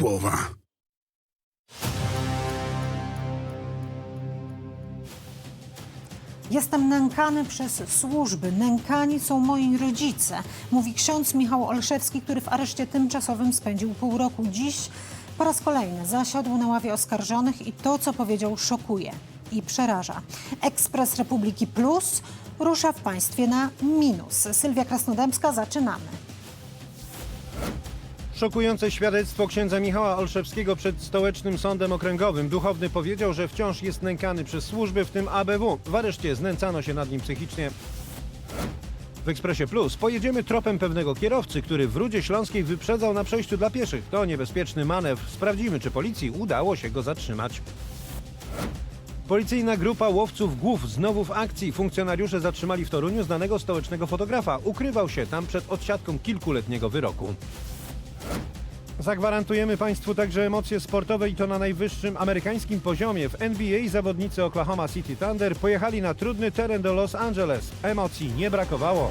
połowa. Jestem nękany przez służby. Nękani są moi rodzice, mówi ksiądz Michał Olszewski, który w areszcie tymczasowym spędził pół roku. Dziś po raz kolejny zasiadł na ławie oskarżonych i to, co powiedział, szokuje i przeraża. Ekspres Republiki Plus rusza w państwie na minus. Sylwia Krasnodębska, zaczynamy. Szokujące świadectwo księdza Michała Olszewskiego przed stołecznym sądem okręgowym. Duchowny powiedział, że wciąż jest nękany przez służby, w tym ABW. W areszcie znęcano się nad nim psychicznie. W Ekspresie Plus pojedziemy tropem pewnego kierowcy, który w Rudzie Śląskiej wyprzedzał na przejściu dla pieszych. To niebezpieczny manewr. Sprawdzimy, czy policji udało się go zatrzymać. Policyjna grupa łowców głów znowu w akcji. Funkcjonariusze zatrzymali w Toruniu znanego stołecznego fotografa. Ukrywał się tam przed odsiadką kilkuletniego wyroku. Zagwarantujemy Państwu także emocje sportowe i to na najwyższym amerykańskim poziomie. W NBA zawodnicy Oklahoma City Thunder pojechali na trudny teren do Los Angeles. Emocji nie brakowało.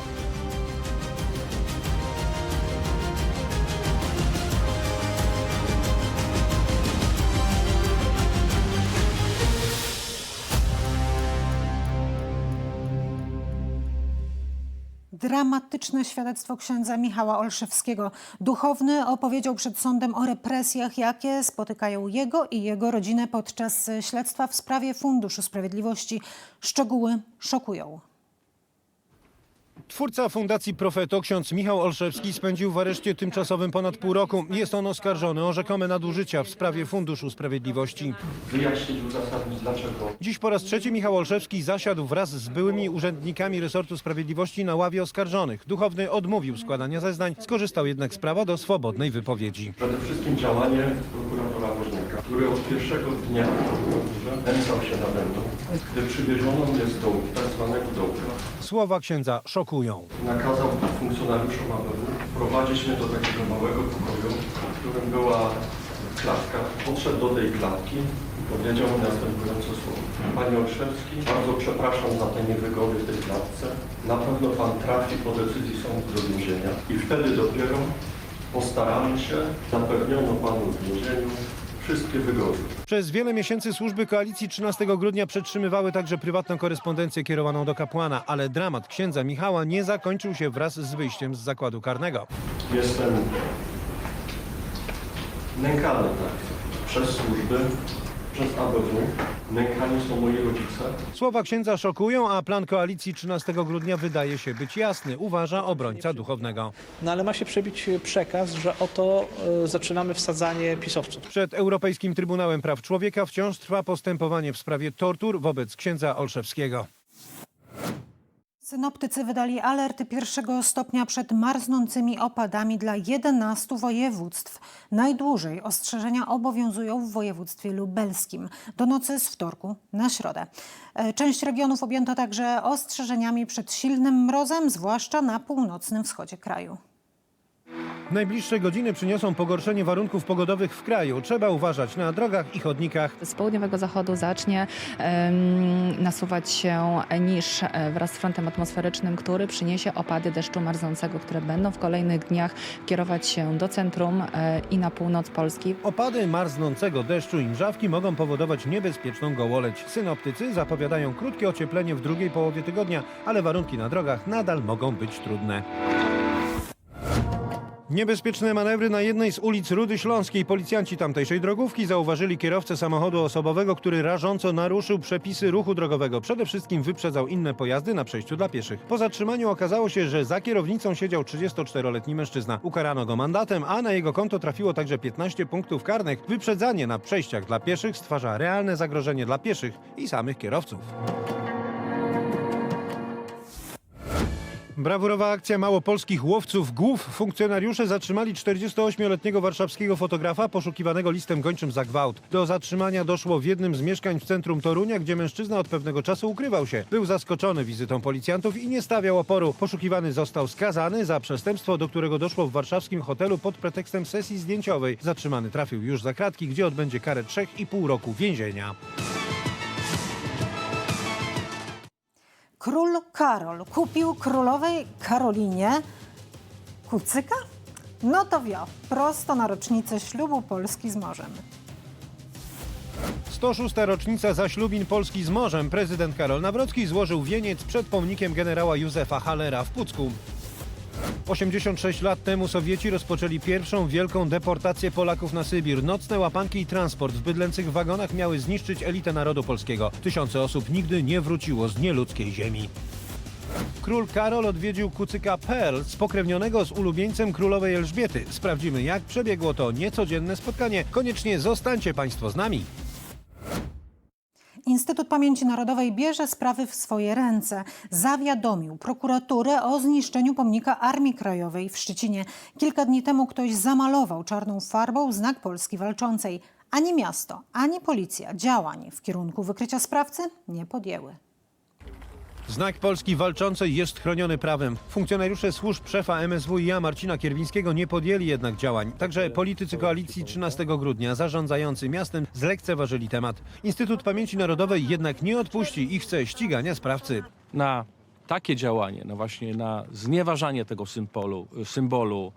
Dramatyczne świadectwo księdza Michała Olszewskiego. Duchowny opowiedział przed sądem o represjach, jakie spotykają jego i jego rodzinę podczas śledztwa w sprawie Funduszu Sprawiedliwości. Szczegóły szokują. Twórca Fundacji Profeto, ksiądz Michał Olszewski, spędził w areszcie tymczasowym ponad pół roku. Jest on oskarżony o rzekome nadużycia w sprawie Funduszu Sprawiedliwości. wyjaśnić, uzasadnić dlaczego. Dziś po raz trzeci Michał Olszewski zasiadł wraz z byłymi urzędnikami resortu sprawiedliwości na ławie oskarżonych. Duchowny odmówił składania zeznań, skorzystał jednak z prawa do swobodnej wypowiedzi. Przede wszystkim działanie prokuratora który od pierwszego dnia nęcał się nade mną, gdy przywieziono mnie z dołu, tak zwanego dołka. Słowa księdza szokują. Nakazał funkcjonariuszom ABW prowadzić mnie do takiego małego pokoju, w którym była klatka. Podszedł do tej klatki i powiedział mi następujące słowa. Panie Olszewski, bardzo przepraszam za te niewygody w tej klatce. Na pewno Pan trafi po decyzji sądu do więzienia i wtedy dopiero postaramy się, zapewniono Panu w więzieniu wszystkie wygody. Przez wiele miesięcy służby koalicji 13 grudnia przetrzymywały także prywatną korespondencję kierowaną do kapłana, ale dramat księdza Michała nie zakończył się wraz z wyjściem z zakładu karnego. Jestem nękany tak, przez służby, przez ABW. Nękani są moi rodzice. Słowa księdza szokują, a plan koalicji 13 grudnia wydaje się być jasny, uważa obrońca duchownego. No ale ma się przebić przekaz, że oto e, zaczynamy wsadzanie pisowców. Przed Europejskim Trybunałem Praw Człowieka wciąż trwa postępowanie w sprawie tortur wobec księdza Olszewskiego. Synoptycy wydali alerty pierwszego stopnia przed marznącymi opadami dla 11 województw. Najdłużej ostrzeżenia obowiązują w województwie lubelskim do nocy z wtorku na środę. E, Część regionów objęto także ostrzeżeniami przed silnym mrozem, zwłaszcza na północnym wschodzie kraju. Najbliższe godziny przyniosą pogorszenie warunków pogodowych w kraju. Trzeba uważać na drogach i chodnikach. Z południowego zachodu zacznie em, nasuwać się niż e, wraz z frontem atmosferycznym, który przyniesie opady deszczu marznącego, które będą w kolejnych dniach kierować się do centrum e, i na północ Polski. Opady marznącego deszczu i mrzawki mogą powodować niebezpieczną gołoleć. Synoptycy zapowiadają krótkie ocieplenie w drugiej połowie tygodnia, ale warunki na drogach nadal mogą być trudne. Niebezpieczne manewry na jednej z ulic Rudy Śląskiej. Policjanci tamtejszej drogówki zauważyli kierowcę samochodu osobowego, który rażąco naruszył przepisy ruchu drogowego. Przede wszystkim wyprzedzał inne pojazdy na przejściu dla pieszych. Po zatrzymaniu okazało się, że za kierownicą siedział 34-letni mężczyzna. Ukarano go mandatem, a na jego konto trafiło także 15 punktów karnych. Wyprzedzanie na przejściach dla pieszych stwarza realne zagrożenie dla pieszych i samych kierowców. Brawurowa akcja małopolskich łowców głów. Funkcjonariusze zatrzymali 48-letniego warszawskiego fotografa poszukiwanego listem gończym za gwałt. Do zatrzymania doszło w jednym z mieszkań w centrum Torunia, gdzie mężczyzna od pewnego czasu ukrywał się. Był zaskoczony wizytą policjantów i nie stawiał oporu. Poszukiwany został skazany za przestępstwo, do którego doszło w warszawskim hotelu pod pretekstem sesji zdjęciowej. Zatrzymany trafił już za kratki, gdzie odbędzie karę 3,5 roku więzienia. Król Karol kupił królowej Karolinie kucyka? No to wio, prosto na rocznicę ślubu Polski z morzem. 106. rocznica zaślubin Polski z morzem. Prezydent Karol Nawrocki złożył wieniec przed pomnikiem generała Józefa Hallera w Pucku. 86 lat temu Sowieci rozpoczęli pierwszą wielką deportację Polaków na Sybir. Nocne łapanki i transport w bydlęcych wagonach miały zniszczyć elitę narodu polskiego. Tysiące osób nigdy nie wróciło z nieludzkiej ziemi. Król Karol odwiedził kucyka Pearl, spokrewnionego z ulubieńcem królowej Elżbiety. Sprawdzimy, jak przebiegło to niecodzienne spotkanie. Koniecznie zostańcie Państwo z nami. Instytut Pamięci Narodowej bierze sprawy w swoje ręce. Zawiadomił prokuraturę o zniszczeniu pomnika Armii Krajowej w Szczecinie. Kilka dni temu ktoś zamalował czarną farbą znak Polski walczącej. Ani miasto, ani policja działań w kierunku wykrycia sprawcy nie podjęły. Znak Polski walczącej jest chroniony prawem. Funkcjonariusze służb szefa MSWiA Marcina Kierwińskiego nie podjęli jednak działań. Także politycy koalicji 13 grudnia zarządzający miastem zlekceważyli temat. Instytut Pamięci Narodowej jednak nie odpuści i chce ścigania sprawcy. na takie działanie, no właśnie na znieważanie tego symbolu, symbolu,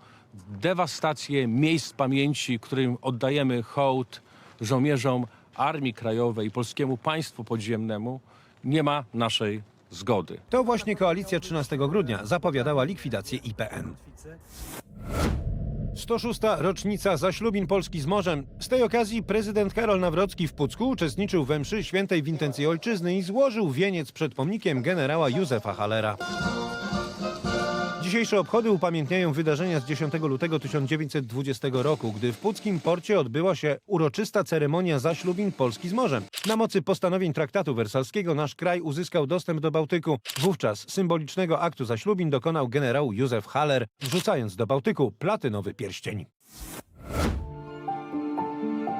dewastację miejsc pamięci, którym oddajemy hołd żołnierzom Armii Krajowej polskiemu państwu podziemnemu, nie ma naszej zgody. To właśnie koalicja 13 grudnia zapowiadała likwidację IPN. 106. rocznica zaślubin Polski z morzem. Z tej okazji prezydent Karol Nawrocki w Pucku uczestniczył we mszy świętej w intencji ojczyzny i złożył wieniec przed pomnikiem generała Józefa Hallera. Dzisiejsze obchody upamiętniają wydarzenia z 10 lutego 1920 roku, gdy w puckim porcie odbyła się uroczysta ceremonia zaślubin Polski z morzem. Na mocy postanowień traktatu wersalskiego nasz kraj uzyskał dostęp do Bałtyku. Wówczas symbolicznego aktu zaślubin dokonał generał Józef Haller, wrzucając do Bałtyku platynowy pierścień.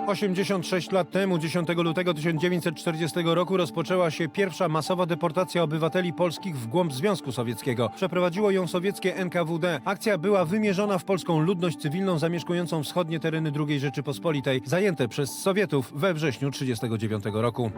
86 lat temu, 10 lutego 1940 roku, rozpoczęła się pierwsza masowa deportacja obywateli polskich w głąb Związku Sowieckiego. Przeprowadziło ją sowieckie NKWD. Akcja była wymierzona w polską ludność cywilną zamieszkującą wschodnie tereny II Rzeczypospolitej, zajęte przez Sowietów we wrześniu 1939 roku.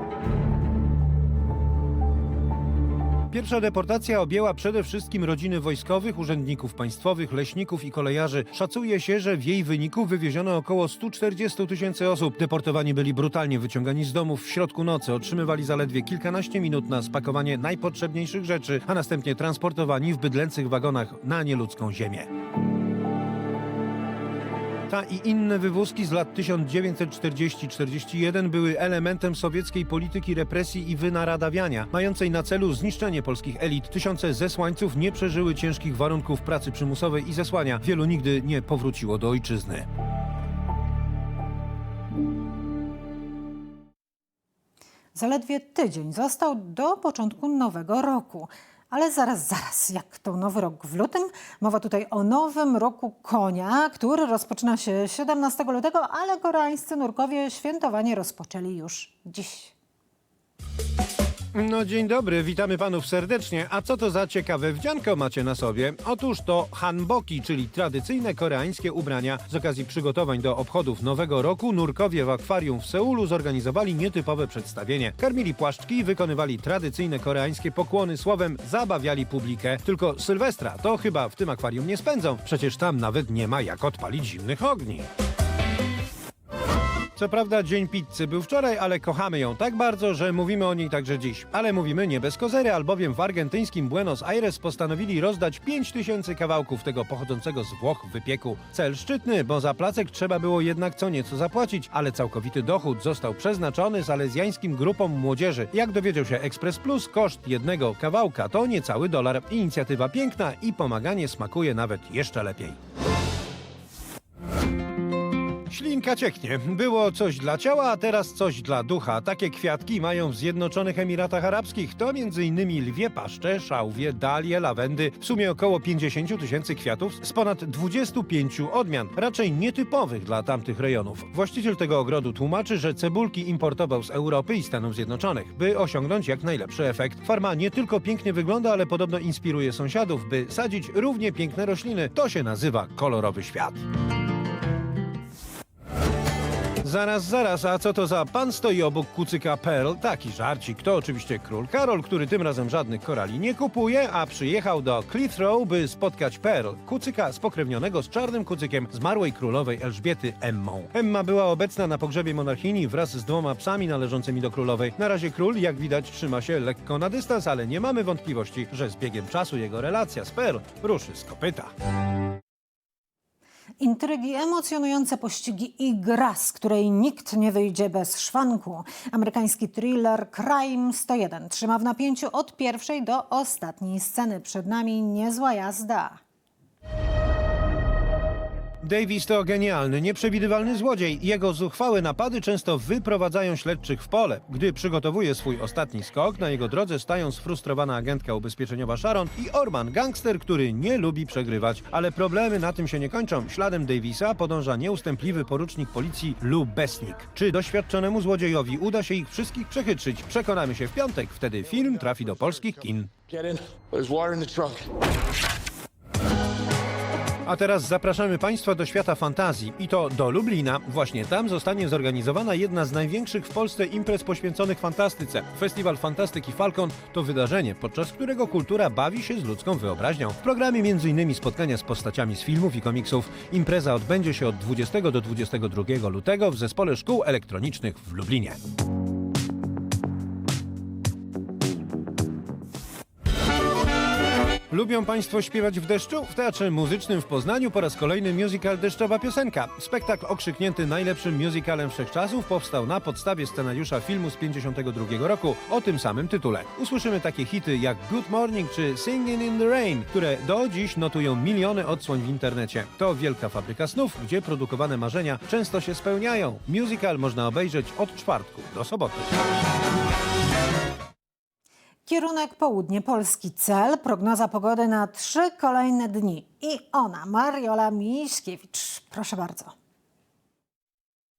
Pierwsza deportacja objęła przede wszystkim rodziny wojskowych, urzędników państwowych, leśników i kolejarzy. Szacuje się, że w jej wyniku wywieziono około 140 tysięcy osób. Deportowani byli brutalnie wyciągani z domów w środku nocy, otrzymywali zaledwie kilkanaście minut na spakowanie najpotrzebniejszych rzeczy, a następnie transportowani w bydlęcych wagonach na nieludzką ziemię. Ta i inne wywózki z lat 1940-41 były elementem sowieckiej polityki represji i wynaradawiania, mającej na celu zniszczenie polskich elit. Tysiące zesłańców nie przeżyły ciężkich warunków pracy przymusowej i zesłania. Wielu nigdy nie powróciło do ojczyzny. Zaledwie tydzień został do początku nowego roku. Ale zaraz, zaraz, jak to nowy rok w lutym? Mowa tutaj o nowym roku konia, który rozpoczyna się 17 lutego, ale koreańscy nurkowie świętowanie rozpoczęli już dziś. No dzień dobry, witamy panów serdecznie. A co to za ciekawe wdzianko macie na sobie? Otóż to hanboki, czyli tradycyjne koreańskie ubrania. Z okazji przygotowań do obchodów Nowego Roku nurkowie w akwarium w Seulu zorganizowali nietypowe przedstawienie. Karmili płaszczki, wykonywali tradycyjne koreańskie pokłony, słowem zabawiali publikę. Tylko Sylwestra to chyba w tym akwarium nie spędzą. Przecież tam nawet nie ma jak odpalić zimnych ogni. Co prawda dzień pizzy był wczoraj, ale kochamy ją tak bardzo, że mówimy o niej także dziś. Ale mówimy nie bez kozery, albowiem w argentyńskim Buenos Aires postanowili rozdać 5 tysięcy kawałków tego pochodzącego z Włoch wypieku. Cel szczytny, bo za placek trzeba było jednak co nieco zapłacić, ale całkowity dochód został przeznaczony salezjańskim grupom młodzieży. Jak dowiedział się Express Plus, koszt jednego kawałka to niecały dolar. Inicjatywa piękna i pomaganie smakuje nawet jeszcze lepiej. Ślinka cieknie. Było coś dla ciała, a teraz coś dla ducha. Takie kwiatki mają w Zjednoczonych Emiratach Arabskich. To m.in. lwie paszcze, szałwie, dalie, lawendy. W sumie około 50 tysięcy kwiatów z ponad 25 odmian. Raczej nietypowych dla tamtych rejonów. Właściciel tego ogrodu tłumaczy, że cebulki importował z Europy i Stanów Zjednoczonych, by osiągnąć jak najlepszy efekt. Farma nie tylko pięknie wygląda, ale podobno inspiruje sąsiadów, by sadzić równie piękne rośliny. To się nazywa kolorowy świat. Zaraz, zaraz, a co to za pan stoi obok kucyka Pearl? Taki żarcik. To oczywiście król Karol, który tym razem żadnych korali nie kupuje, a przyjechał do Cliffrow, by spotkać Pearl, kucyka spokrewnionego z czarnym kucykiem zmarłej królowej Elżbiety Emmą. Emma była obecna na pogrzebie monarchini wraz z dwoma psami należącymi do królowej. Na razie król, jak widać, trzyma się lekko na dystans, ale nie mamy wątpliwości, że z biegiem czasu jego relacja z Pearl ruszy z kopyta. Intrygi, emocjonujące pościgi i gra, z której nikt nie wyjdzie bez szwanku. Amerykański thriller Crime 101 trzyma w napięciu od pierwszej do ostatniej sceny. Przed nami niezła jazda. Davis to genialny, nieprzewidywalny złodziej. Jego zuchwałe napady często wyprowadzają śledczych w pole. Gdy przygotowuje swój ostatni skok, na jego drodze stają sfrustrowana agentka ubezpieczeniowa Sharon i Orman, gangster, który nie lubi przegrywać. Ale problemy na tym się nie kończą. Śladem Davisa podąża nieustępliwy porucznik policji Lou Besnik. Czy doświadczonemu złodziejowi uda się ich wszystkich przechytrzyć? Przekonamy się w piątek. Wtedy film trafi do polskich kin. Get in. There's water in the trunk. A teraz zapraszamy Państwa do świata fantazji i to do Lublina. Właśnie tam zostanie zorganizowana jedna z największych w Polsce imprez poświęconych fantastyce. Festiwal Fantastyki Falcon to wydarzenie, podczas którego kultura bawi się z ludzką wyobraźnią. W programie m.in. spotkania z postaciami z filmów i komiksów. Impreza odbędzie się od 20 do 22 lutego w Zespole Szkół Elektronicznych w Lublinie. Lubią Państwo śpiewać w deszczu? W Teatrze Muzycznym w Poznaniu po raz kolejny musical Deszczowa Piosenka. Spektakl okrzyknięty najlepszym musicalem wszechczasów powstał na podstawie scenariusza filmu z 52 roku o tym samym tytule. Usłyszymy takie hity jak Good Morning czy Singing in the Rain, które do dziś notują miliony odsłoń w internecie. To wielka fabryka snów, gdzie produkowane marzenia często się spełniają. Musical można obejrzeć od czwartku do soboty. Kierunek południe Polski. Cel, prognoza pogody na trzy kolejne dni. I ona, Mariola Miśkiewicz. Proszę bardzo.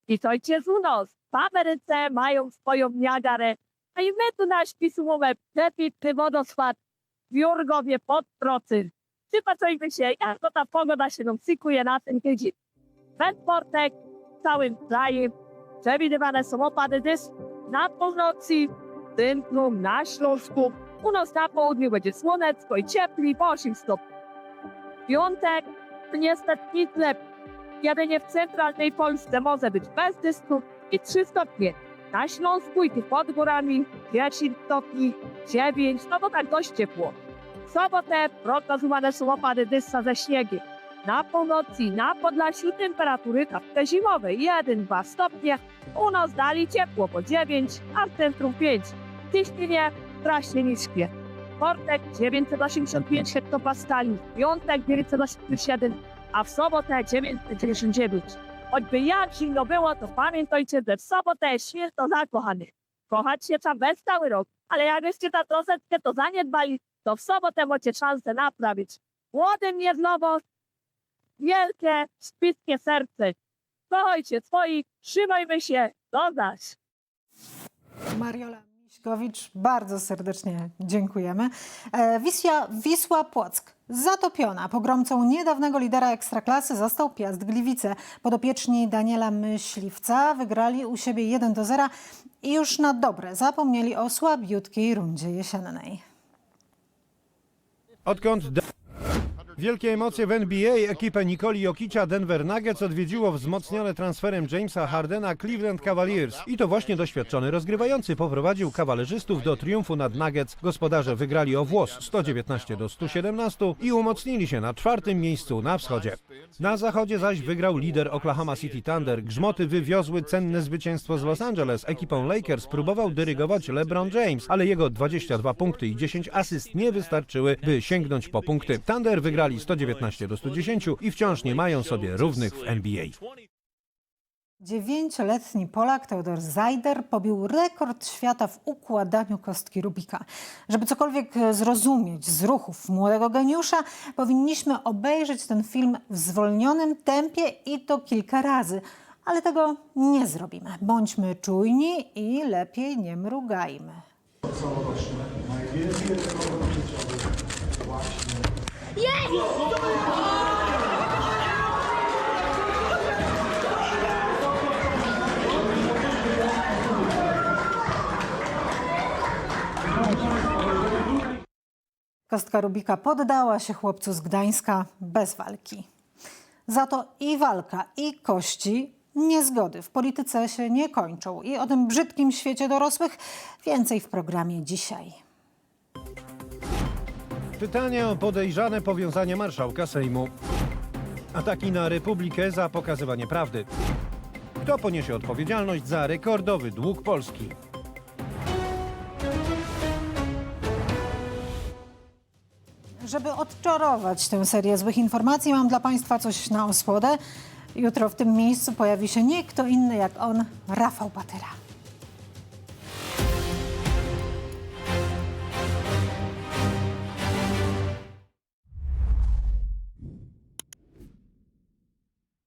Witajcie z nas. W Ameryce mają swoją Niagarę, a i my tu nasz pisumowę przepity wodospad w Jurgowie pod Trocy. Przypatrzujmy się, jak to ta pogoda się nam cykuje na ten tydzień. We czwartek w całym kraju przewidywane są opady deszczu na północy, centrum, na Śląsku. U nas na południu będzie słonecko i ciepli po 8 stopni. Piątek niestety. Jedynie w centralnej Polsce może być bez deszczu i 3 stopnie. Na Śląsku i tu pod górami 10 stopni, 9, no to tak dość ciepło. W sobotę prognozowane są opady deszcza ze śniegiem. Na północy i na Podlasiu temperatury takie zimowe 1-2 stopnie. U nas dali ciepło po 9, a w centrum 5. Ciśnienie strasznie niskie. Czwartek 985 hektopaskali, piątek 987, a w sobotę 999. Choćby jak zimno było, to pamiętajcie, że w sobotę jest święto zakochanych. Kochać się trzeba bez cały rok, ale jakbyście ta troszeczkę to zaniedbali, to w sobotę macie szansę naprawić. Młodym jest nowo, wielkie, spiskie serce. Kochajcie swoich, trzymajmy się, do zaś. Mariola Miśkowicz, bardzo serdecznie dziękujemy. E, Wisła, Wisła Płock zatopiona. Pogromcą niedawnego lidera Ekstraklasy został Piast Gliwice. Podopieczni Daniela Myśliwca wygrali u siebie 1 do 0 i już na dobre zapomnieli o słabiutkiej rundzie jesiennej. Odkąd Wielkie emocje w NBA ekipę Nikoli Jokicia Denver Nuggets odwiedziło wzmocnione transferem Jamesa Hardena Cleveland Cavaliers. I to właśnie doświadczony rozgrywający poprowadził kawalerzystów do triumfu nad Nuggets. Gospodarze wygrali o włos 119 do 117 i umocnili się na czwartym miejscu na wschodzie. Na zachodzie zaś wygrał lider Oklahoma City Thunder. Grzmoty wywiozły cenne zwycięstwo z Los Angeles. Ekipą Lakers próbował dyrygować LeBron James, ale jego 22 punkty i 10 asyst nie wystarczyły, by sięgnąć po punkty. Thunder wygrali 119 do 110 i wciąż nie mają sobie równych w NBA. Dziewięcioletni Polak Teodor Zajder pobił rekord świata w układaniu kostki Rubika. Żeby cokolwiek zrozumieć z ruchów młodego geniusza, powinniśmy obejrzeć ten film w zwolnionym tempie i to kilka razy. Ale tego nie zrobimy. Bądźmy czujni i lepiej nie mrugajmy. Kostka Rubika poddała się chłopcu z Gdańska bez walki. Za to i walka, i kości niezgody w polityce się nie kończą. I o tym brzydkim świecie dorosłych więcej w programie dzisiaj. Pytanie o podejrzane powiązanie marszałka Sejmu. Ataki na Republikę za pokazywanie prawdy. Kto poniesie odpowiedzialność za rekordowy dług Polski? Żeby odczarować tę serię złych informacji, mam dla Państwa coś na osłodę. Jutro w tym miejscu pojawi się nie kto inny jak on, Rafał Patyra.